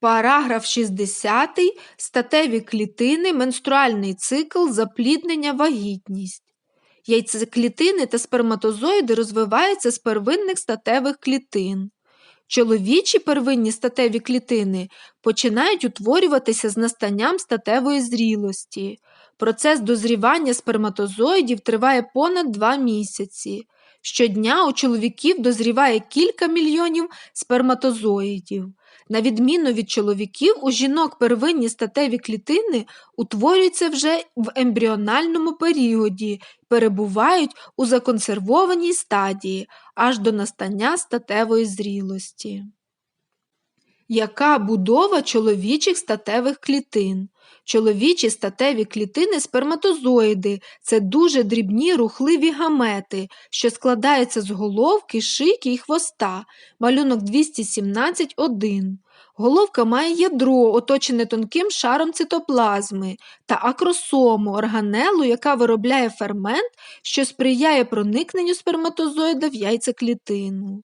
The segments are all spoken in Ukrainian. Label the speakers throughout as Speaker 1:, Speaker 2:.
Speaker 1: Параграф 60. Статеві клітини, менструальний цикл, запліднення, вагітність. Яйцеклітини та сперматозоїди розвиваються з первинних статевих клітин. Чоловічі первинні статеві клітини починають утворюватися з настанням статевої зрілості. Процес дозрівання сперматозоїдів триває понад 2 місяці. Щодня у чоловіків дозріває кілька мільйонів сперматозоїдів. На відміну від чоловіків, у жінок первинні статеві клітини утворюються вже в ембріональному періоді, перебувають у законсервованій стадії аж до настання статевої зрілості. Яка будова чоловічих статевих клітин? Чоловічі статеві клітини сперматозоїди це дуже дрібні рухливі гамети, що складаються з головки, шийки і хвоста, малюнок 217.1. Головка має ядро, оточене тонким шаром цитоплазми та акросому, органелу, яка виробляє фермент, що сприяє проникненню сперматозоїда в яйцеклітину.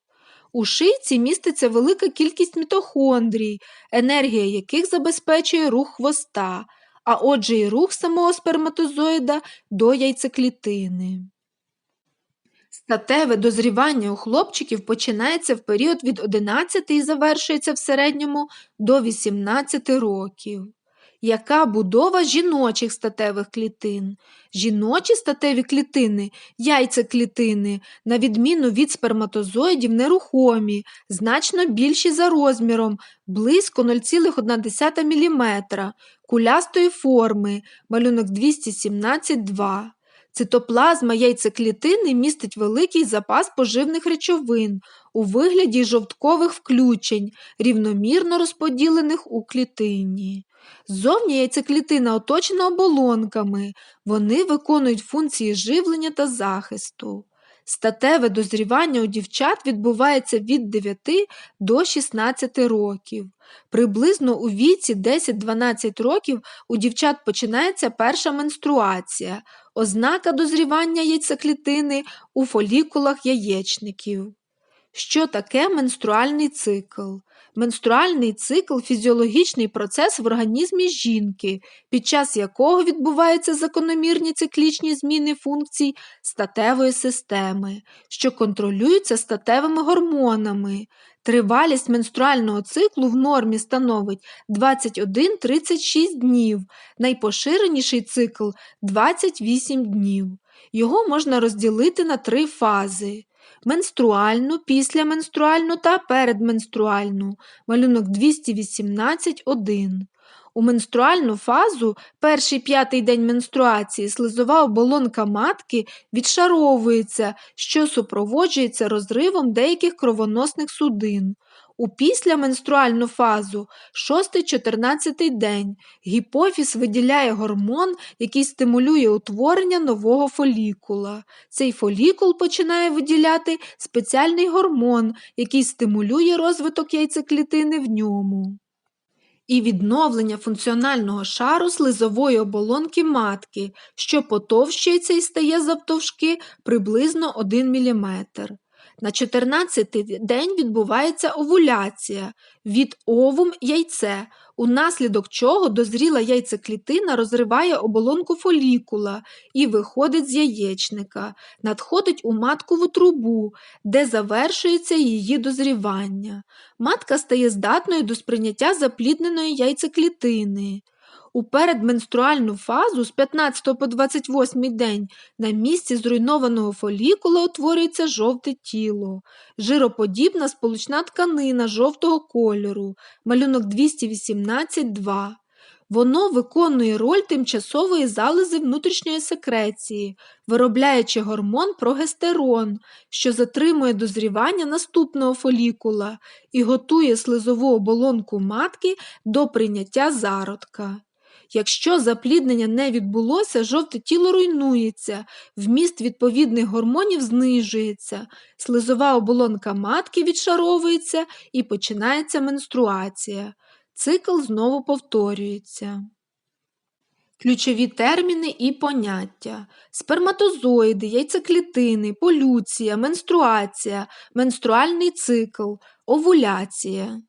Speaker 1: У шийці міститься велика кількість мітохондрій, енергія яких забезпечує рух хвоста, а отже й рух самого сперматозоїда до яйцеклітини. Статеве дозрівання у хлопчиків починається в період від 11 і завершується в середньому до 18 років. Яка будова жіночих статевих клітин? Жіночі статеві клітини, яйцеклітини, на відміну від сперматозоїдів, нерухомі, значно більші за розміром, близько 0,1 мм, кулястої форми, малюнок 217,2. Цитоплазма яйцеклітини містить великий запас поживних речовин у вигляді жовткових включень, рівномірно розподілених у клітині. Ззовні яйцеклітина оточена оболонками, вони виконують функції живлення та захисту. Статеве дозрівання у дівчат відбувається від 9 до 16 років. Приблизно у віці 10-12 років у дівчат починається перша менструація, ознака дозрівання яйцеклітини у фолікулах яєчників. Що таке менструальний цикл? Менструальний цикл фізіологічний процес в організмі жінки, під час якого відбуваються закономірні циклічні зміни функцій статевої системи, що контролюються статевими гормонами. Тривалість менструального циклу в нормі становить 21-36 днів, найпоширеніший цикл 28 днів. Його можна розділити на три фази менструальну, післяменструальну та передменструальну, малюнок 218.1. У менструальну фазу, перший п'ятий день менструації, слизова оболонка матки відшаровується, що супроводжується розривом деяких кровоносних судин. У післяменструальну фазу 6-14 день гіпофіз виділяє гормон, який стимулює утворення нового фолікула. Цей фолікул починає виділяти спеціальний гормон, який стимулює розвиток яйцеклітини в ньому. І відновлення функціонального шару слизової оболонки матки, що потовщується і стає завтовшки приблизно 1 мм. На 14-й день відбувається овуляція від овум яйце, унаслідок чого дозріла яйцеклітина розриває оболонку фолікула і виходить з яєчника, надходить у маткову трубу, де завершується її дозрівання. Матка стає здатною до сприйняття заплідненої яйцеклітини. У передменструальну фазу з 15 по 28 день на місці зруйнованого фолікула утворюється жовте тіло, жироподібна сполучна тканина жовтого кольору, малюнок 218-2. Воно виконує роль тимчасової залози внутрішньої секреції, виробляючи гормон прогестерон, що затримує дозрівання наступного фолікула і готує слизову оболонку матки до прийняття зародка. Якщо запліднення не відбулося, жовте тіло руйнується, вміст відповідних гормонів знижується, слизова оболонка матки відшаровується і починається менструація. Цикл знову повторюється. Ключові терміни і поняття сперматозоїди, яйцеклітини, полюція, менструація, менструальний цикл, овуляція.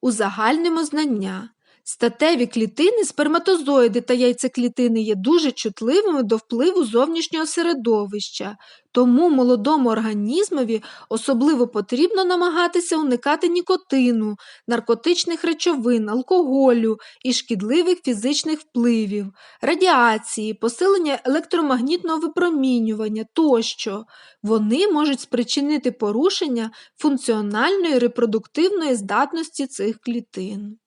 Speaker 1: Узагальнимо знання. Статеві клітини, сперматозоїди та яйцеклітини є дуже чутливими до впливу зовнішнього середовища, тому молодому організмові особливо потрібно намагатися уникати нікотину, наркотичних речовин, алкоголю і шкідливих фізичних впливів, радіації, посилення електромагнітного випромінювання тощо. Вони можуть спричинити порушення функціональної репродуктивної здатності цих клітин.